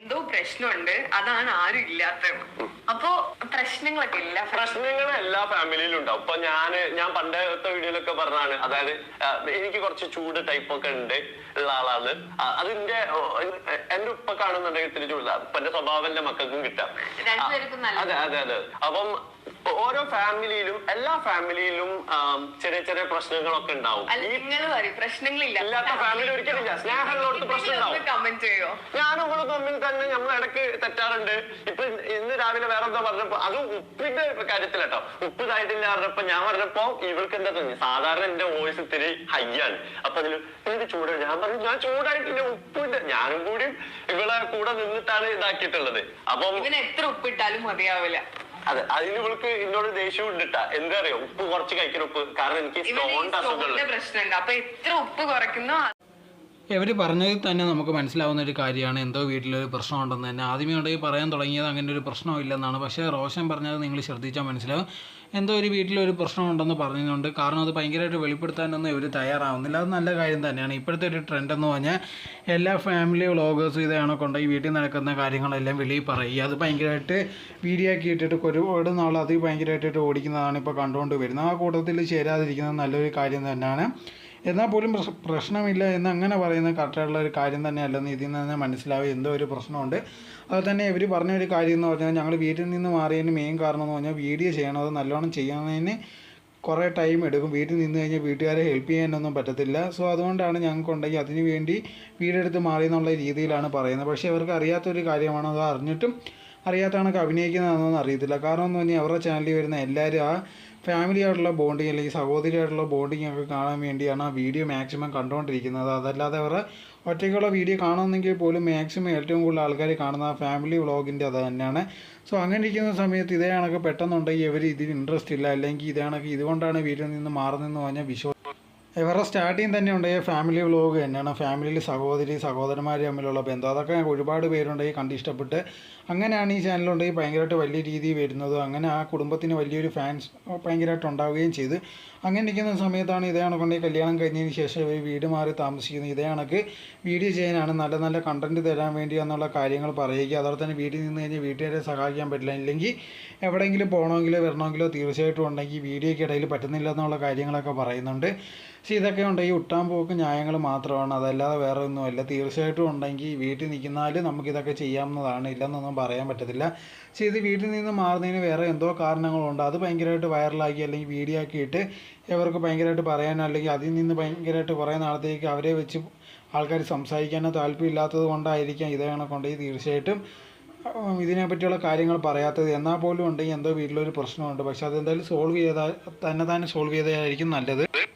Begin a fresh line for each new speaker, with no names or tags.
എന്തോ പ്രശ്നമുണ്ട്. അതാണ് ആരും ഇല്ലാത്തത്. അപ്പോ പ്രശ്നങ്ങളൊക്കെ ഇല്ല
പ്രശ്നങ്ങൾ എല്ലാ ഫാമിലിയിലും ഉണ്ടാവും. ഇപ്പൊ ഞാൻ ഞാൻ പണ്ടത്തെ വീഡിയോയിലൊക്കെ പറഞ്ഞാണ് അതായത് ആ, എനിക്ക് കുറച്ച് ചൂട് ടൈപ്പ് ഒക്കെ ഉണ്ട് ഉള്ള ആളാണ്. ആ, അതിന്റെ ഓ, എന്റെ ഉപ്പ കാണുന്നുണ്ടെങ്കിൽ ഇത്തിരി ചൂട്. ഉപ്പന്റെ സ്വഭാവം എന്റെ മക്കൾക്കും കിട്ടാം.
രണ്ടുപേർക്കും നല്ല
അതെ അതെ അതെ. അപ്പം ഓരോ ഫാമിലിയിലും എല്ലാ ഫാമിലിയിലും ചെറിയ ചെറിയ പ്രശ്നങ്ങളൊക്കെ ഉണ്ടാവും.
അല്ല നിങ്ങൾ പറയും പ്രശ്നങ്ങളില്ല.
ഇല്ലാത്ത family ഒരിക്കലില്ല. സ്നേഹമുള്ളവർക്ക് പ്രശ്നം ഉണ്ടാവും.
കമന്റ് ചെയ്യോ
ഞാനും ഇവിടെ തമ്മിൽ തന്നെ നമ്മൾ ഇടയ്ക്ക് തെറ്റാറുണ്ട്. ഇപ്പൊ ഇന്ന് രാവിലെ വേറെ എന്താ പറഞ്ഞപ്പോ അത് ഉപ്പിന്റെ കാര്യത്തിലട്ടോ. ഉപ്പ് ഇതായിട്ടില്ല പറഞ്ഞപ്പോ ഞാൻ പറഞ്ഞപ്പോ ഇവൾക്ക് എന്താ തോന്നി സാധാരണ എന്റെ വോയിസ് ഇത്തിരി ഹൈ ആണ്. അപ്പൊ അതിൽ എനിക്ക് ചൂട്? ഞാൻ പറഞ്ഞു ഞാൻ ചൂടായിട്ടില്ല ഉപ്പിന്റെ ഞാനും കൂടി ഇവളെ കൂടെ നിന്നിട്ടാണ് ഇതാക്കിയിട്ടുള്ളത്. അപ്പം
ഇവന് എത്ര ഉപ്പിട്ടാലും മതിയാവില്ല.
അതെ അതിന് ഇവൾക്ക് എന്നോട് ദേഷ്യം ഉണ്ടിട്ടാ എന്താ അറിയോ? ഉപ്പ് കുറച്ച് കഴിക്കണം ഉപ്പ്. കാരണം എനിക്ക് സ്റ്റോണിന്റെ
പ്രശ്നമുണ്ട് അപ്പൊ എത്ര ഉപ്പ് കുറയ്ക്കുന്നോ
ഇവർ പറഞ്ഞതിൽ തന്നെ നമുക്ക് മനസ്സിലാവുന്ന ഒരു കാര്യമാണ്. എന്തോ വീട്ടിലൊരു പ്രശ്നമുണ്ടെന്ന് തന്നെ. ആദ്യമേ ഉണ്ടെങ്കിൽ പറയാൻ തുടങ്ങിയത് അങ്ങനെ ഒരു പ്രശ്നമില്ലെന്നാണ്. പക്ഷേ റോഷൻ പറഞ്ഞത് നിങ്ങൾ ശ്രദ്ധിച്ചാൽ മനസ്സിലാവും. എന്തോ ഒരു വീട്ടിലൊരു പ്രശ്നമുണ്ടെന്ന് പറഞ്ഞുകൊണ്ട് കാരണം അത് ഭയങ്കരമായിട്ട് വെളിപ്പെടുത്താനൊന്നും ഇവർ തയ്യാറാവുന്നില്ല. അത് നല്ല കാര്യം തന്നെയാണ്. ഇപ്പോഴത്തെ ഒരു ട്രെൻഡ് എന്ന് പറഞ്ഞാൽ എല്ലാ ഫാമിലി വ്ളോഗേഴ്സും ഇതാണ് കൊണ്ട് ഈ വീട്ടിൽ നടക്കുന്ന കാര്യങ്ങളെല്ലാം വെളിയിൽ പറയുക. അത് ഭയങ്കരമായിട്ട് വീഡിയോ ആക്കി ഇട്ടിട്ട് ഒരുപാട് നാൾ അത് ഭയങ്കരമായിട്ട് ഓടിക്കുന്നതാണ് ഇപ്പോൾ കണ്ടുകൊണ്ട് വരുന്നത്. ആ കൂട്ടത്തിൽ ചേരാതിരിക്കുന്നത് നല്ലൊരു കാര്യം തന്നെയാണ്. എന്നാൽ പോലും പ്രശ്നമില്ല എന്ന് അങ്ങനെ പറയുന്നത് കറക്റ്റായിട്ടുള്ള ഒരു കാര്യം തന്നെയല്ലെന്ന് ഇതിൽ നിന്ന് തന്നെ മനസ്സിലാവുക എന്തോ ഒരു പ്രശ്നമുണ്ട്. അത് തന്നെ ഇവർ പറഞ്ഞ ഒരു കാര്യം എന്ന് പറഞ്ഞാൽ ഞങ്ങൾ വീട്ടിൽ നിന്ന് മാറിയതിന് മെയിൻ കാരണം എന്ന് പറഞ്ഞാൽ വീഡിയോ ചെയ്യണം. അത് നല്ലോണം ചെയ്യുന്നതിന് കുറേ ടൈം എടുക്കും. വീട്ടിൽ നിന്ന് കഴിഞ്ഞാൽ വീട്ടുകാരെ ഹെൽപ്പ് ചെയ്യാനൊന്നും പറ്റത്തില്ല. സോ അതുകൊണ്ടാണ് ഞങ്ങൾക്കുണ്ടെങ്കിൽ അതിന് വേണ്ടി വീടെടുത്ത് മാറി എന്നുള്ള രീതിയിലാണ് പറയുന്നത്. പക്ഷേ അവർക്ക് അറിയാത്തൊരു കാര്യമാണ്. അത് അറിഞ്ഞിട്ടും അറിയാത്ത കണക്ക് അഭിനയിക്കുന്നതെന്നൊന്നും അറിയത്തില്ല. കാരണം എന്ന് പറഞ്ഞാൽ അവരുടെ ചാനലിൽ വരുന്ന എല്ലാവരും ആ ഫാമിലി ആയിട്ടുള്ള ബോണ്ടിങ് അല്ലെങ്കിൽ സഹോദരിയായിട്ടുള്ള ബോണ്ടിങ് ഒക്കെ കാണാൻ വേണ്ടിയാണ് ആ വീഡിയോ മാക്സിമം കണ്ടുകൊണ്ടിരിക്കുന്നത്. അതല്ലാതെ അവരുടെ ഒറ്റയ്ക്കുള്ള വീഡിയോ കാണുന്നെങ്കിൽ പോലും മാക്സിമം ഏറ്റവും കൂടുതൽ ആൾക്കാർ കാണുന്ന ഫാമിലി വ്ളോഗിന്റെ അത് തന്നെയാണ്. സോ അങ്ങനെ ഇരിക്കുന്ന സമയത്ത് ഇതേ കണക്ക് പെട്ടെന്നുണ്ടെങ്കിൽ ഇവർ ഇതിന് ഇൻട്രസ്റ്റ് ഇല്ല. അല്ലെങ്കിൽ ഇതേ കണക്ക് ഇതുകൊണ്ടാണ് വീട്ടിൽ നിന്ന് മാറുന്നതെന്ന് പറഞ്ഞാൽ വിശ്വാസം ഇവരുടെ സ്റ്റാർട്ടിങ് തന്നെ ഈ ഫാമിലി വ്ലോഗ് തന്നെയാണ്. ഫാമിലിയിൽ സഹോദരി സഹോദരന്മാർ തമ്മിലുള്ള ബന്ധം. അതൊക്കെ ഒരുപാട് പേരുണ്ടെങ്കിൽ കണ്ട് ഇഷ്ടപ്പെട്ട്. അങ്ങനെയാണ് ഈ ചാനലുണ്ടെങ്കിൽ ഭയങ്കരമായിട്ട് വലിയ രീതിയിൽ വരുന്നത്. അങ്ങനെ ആ കുടുംബത്തിന് വലിയൊരു ഫാൻസ് ഭയങ്കരമായിട്ട് ഉണ്ടാവുകയും ചെയ്ത്. അങ്ങനെ ഇരിക്കുന്ന സമയത്താണ് ഇതേ കണക്കുണ്ടെങ്കിൽ കല്യാണം കഴിഞ്ഞതിന് ശേഷം ഇവർ വീട് മാറി താമസിക്കുന്നത് ഇതേ കണക്ക് വീഡിയോ ചെയ്യാനാണ് നല്ല നല്ല കണ്ടന്റ് തരാൻ വേണ്ടി എന്നുള്ള കാര്യങ്ങൾ പറയുക അതോടെ തന്നെ വീട്ടിൽ നിന്ന് കഴിഞ്ഞാൽ വീട്ടുകാരെ സഹായിക്കാൻ പറ്റില്ല. ഇല്ലെങ്കിൽ എവിടെയെങ്കിലും പോകണമെങ്കിലോ വരണമെങ്കിലോ തീർച്ചയായിട്ടും ഉണ്ടെങ്കിൽ വീഡിയോയ്ക്ക് ഇടയിൽ പറ്റുന്നില്ല എന്നുള്ള കാര്യങ്ങളൊക്കെ പറയുന്നുണ്ട്. പക്ഷേ ഇതൊക്കെ ഉണ്ടെങ്കിൽ ഉട്ടാൻ പോക്ക് ന്യായങ്ങൾ മാത്രമാണ്. അതല്ലാതെ വേറെ ഒന്നുമല്ല തീർച്ചയായിട്ടും ഉണ്ടെങ്കിൽ വീട്ടിൽ നിൽക്കുന്നാൽ നമുക്കിതൊക്കെ ചെയ്യാവുന്നതാണ്. ഇല്ലെന്നൊന്നും പറയാൻ പറ്റത്തില്ല. പക്ഷേ ഇത് വീട്ടിൽ നിന്ന് മാറുന്നതിന് വേറെ എന്തോ കാരണങ്ങളുണ്ട്. അത് ഭയങ്കരമായിട്ട് വൈറലാക്കി അല്ലെങ്കിൽ വീഡിയോ ആക്കിയിട്ട് ഇവർക്ക് ഭയങ്കരമായിട്ട് പറയാനോ അല്ലെങ്കിൽ അതിൽ നിന്ന് ഭയങ്കരമായിട്ട് കുറേ നാളത്തേക്ക് അവരെ വെച്ച് ആൾക്കാർ സംസാരിക്കാനോ താല്പര്യമില്ലാത്തത് കൊണ്ടായിരിക്കാം ഇതേ കണക്കുണ്ടെങ്കിൽ തീർച്ചയായിട്ടും ഇതിനെ ഇതിനെപ്പറ്റിയുള്ള കാര്യങ്ങൾ പറയാത്തത്. എന്നാൽ പോലും ഉണ്ടെങ്കിൽ എന്തോ വീട്ടിലൊരു പ്രശ്നമുണ്ട്. പക്ഷെ അതെന്തായാലും സോൾവ് ചെയ്താൽ തന്നെ തന്നെ സോൾവ് ചെയ്തതായിരിക്കും നല്ലത്.